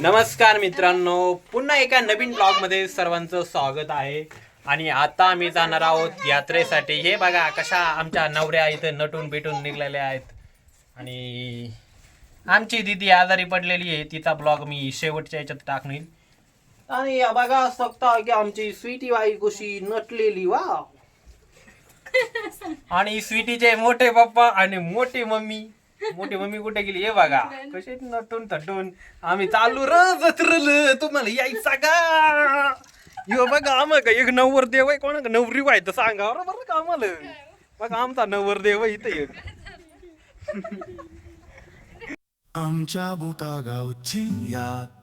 नमस्कार मित्रांनो पुन्हा एका नवीन ब्लॉगमध्ये सर्वांचं स्वागत आहे. आणि आता आम्ही जाणार आहोत यात्रेसाठी. हे बघा कशा आमच्या नवऱ्या इथे नटून बिटून निघलेल्या आहेत. आणि आमची दिदी आजारी पडलेली आहे. तिचा ब्लॉग मी शेवटच्या याच्यात टाकणार. आणि बघा सकता की आमची स्वीटी बाई कशी नटलेली वा आणि स्वीटीचे मोठे पप्पा आणि मोठी मम्मी. मोठी मम्मी कुठे गेली? हे बघा. कसे नटून थटून? आम्ही चालू र जत्रल तुम्हाला यायचा का? यो बघा आम्हाला का एक नवर देव आहे? कोणा नवरी व्हायचं सांगा. बरं बरं का आम्हाला? बघा आमचा नवर देव आहे इथे एक. आमच्या भूता गावची यात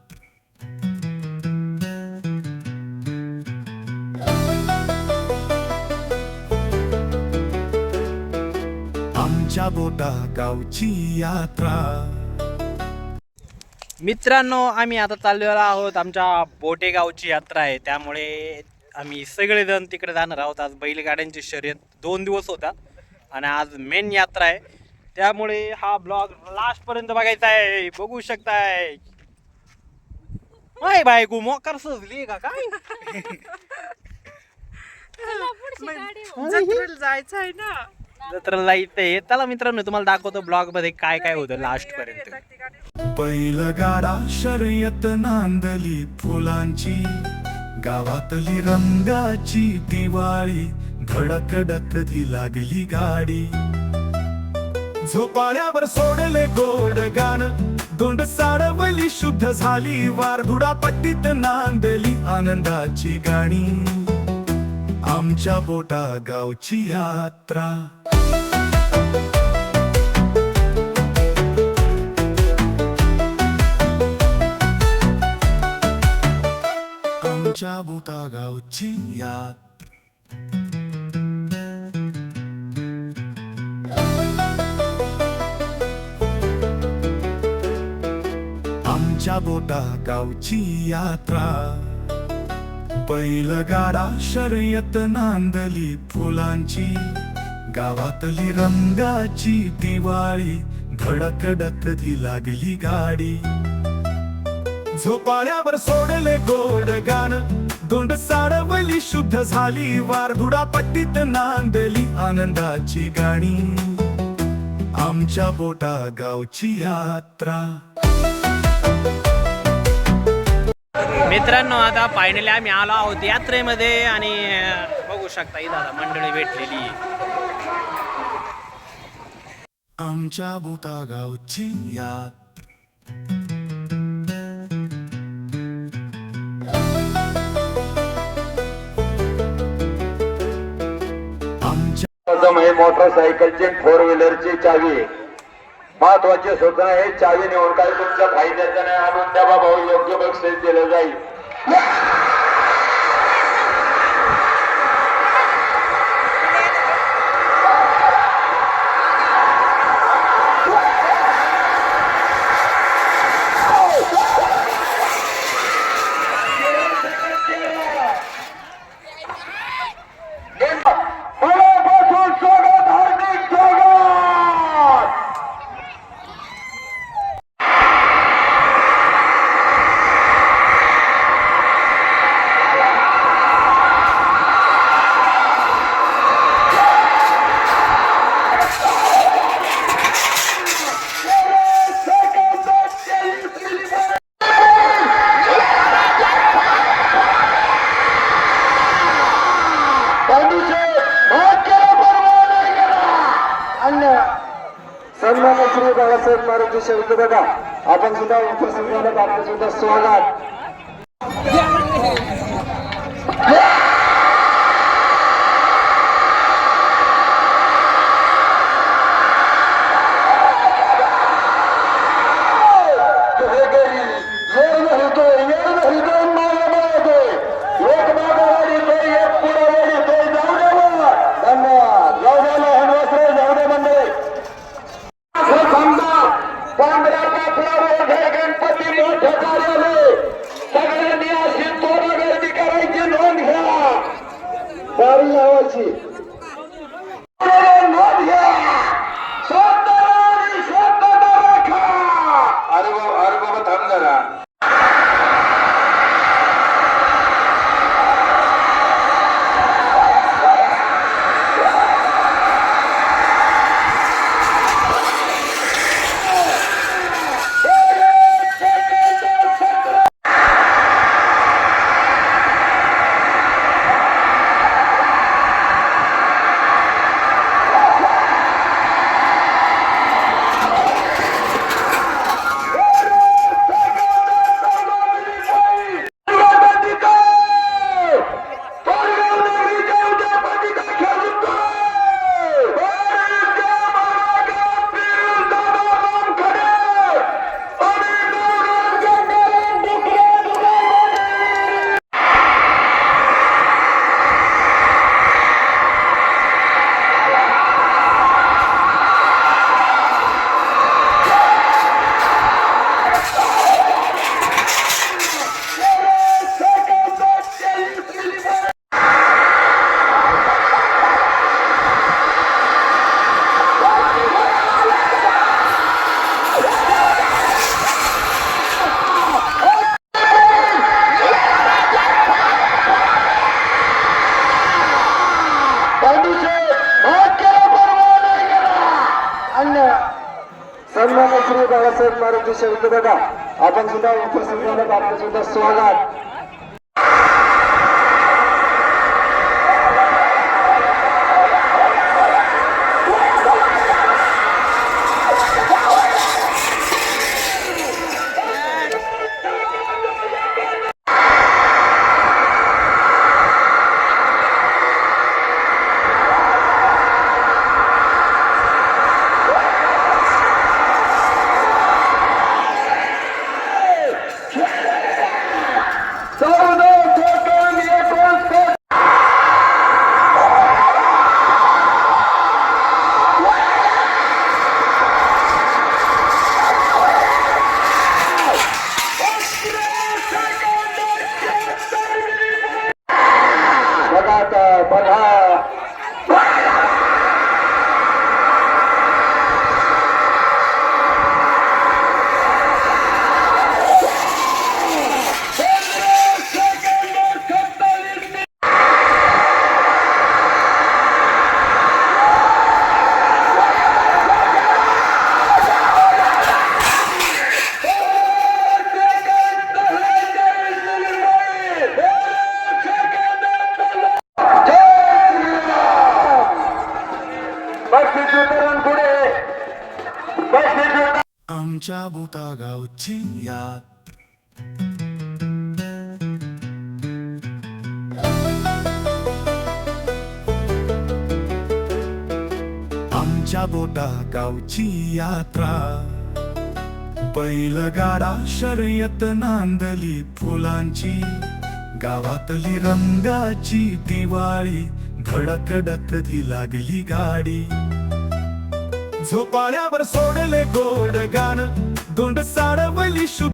आमच्या बोटा गावची यात्रा. मित्रांनो आम्ही आता चाललेलो आहोत आमच्या बोटेगावची यात्रा आहे. त्यामुळे आम्ही सगळेजण तिकडे जाणार आहोत. आज बैलगाड्यांची शर्यत दोन दिवस होता आणि आज मेन यात्रा आहे. त्यामुळे हा ब्लॉग लास्ट पर्यंत बघायचा आहे. बघू शकताय. माय बायको मोकार सजली का काय? जायचं आहे ना. जत्रेला इथे चला मित्रांनो तुम्हाला दाखवतो ब्लॉगमध्ये काय काय होतं लास्ट पर्यंत. बैलगाडा शर्यत नांदली फुलांची गावातली रंगाची दिवाळी धडकडत ती लागली गाडी. झोपाळ्यावर सोडले गोड गाण दोंड साडवली शुद्ध झाली वार पट्टीत नांदली आनंदाची गाणी. आमच्या बोटा गावची यात्रा. आमच्या भूता बोटा गावची यात्रा. बैलगाडा शर्यत नांदली फुलांची. गावातली रंगाची दिवाळी धडकडत ती लागली गाडी. झोपाळ्यावर सोडले गोड गाण दोंड साडवली शुद्ध झाली वार पट्टीत नांदली आनंदाची गाणी. आमच्या बोटा गावची यात्रा. मित्रांनो आता फायनली आम्ही आलो आहोत यात्रेमध्ये आणि बघू शकता इथं आता मंडळी भेटलेली. आमच्या बोटा गावची यात आमच्या मोटरसायकलची फोर व्हीलरची चावी महत्त्वाचे सूचना हे चावी नेऊन तुमच्या फायद्याचं नाही आणून द्या बाबा योग्य बक्षीस दिलं जाईल मनापासून स्वागत हार्दिक स्वागत सन्मान श्री मारुती शब्द बघा आपण सुद्धा उपस्थित झालं. आपलं सुद्धा स्वागत. आपला हो, वर्ग गणपती मोठं कार्यालय सगळ्यांनी अशी तोडा गर्दी करायची नोंद घ्या. गाडी लावायची. मारुती शेवटी बघा. आपण सुद्धा उपस्थित झाल्यात आपलं सुद्धा स्वागत. आमच्या भूता गावची याद. आमच्या बोटा गावची यात्रा. बैलगाडा शर्यत नांदली फुलांची गावातली रंगाची दिवाळी धडकडत ती लागली गाडी. झोपाळ्यावर सोडले गोड गाणं. गोंड साडवली शुभ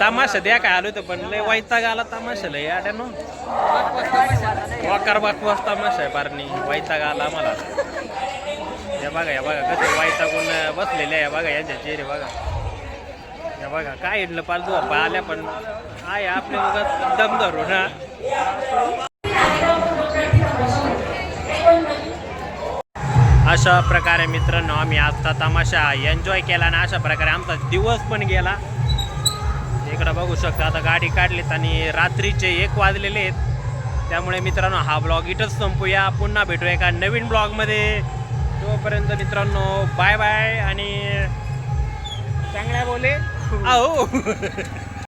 तमाशा द्या काय आलो होतो पण लय वैताग आला तमाशा या नो वाकार बाकवास तमाशा आहे पारणी वैताग आला आम्हाला. या बघा या बघा कसं वैतागून बसलेले या बघा यांच्या चेहरे बघा. या बघा काय इडलं पाच झोपा आल्या पण आहे आपल्या उगाच दम धरू ना अशा प्रकारे मित्रांनो आम्ही आजचा तमाशा एन्जॉय केला आणि अशा प्रकारे आमचा दिवस पण गेला. इकडं बघू शकता. आता गाडी काढलीत आणि रात्रीचे एक वाजलेले आहेत. त्यामुळे मित्रांनो हा ब्लॉग इथंच संपूया. पुन्हा भेटूया एका नवीन ब्लॉगमध्ये. तोपर्यंत मित्रांनो बाय बाय आणि चांगल्या बोले. आहो.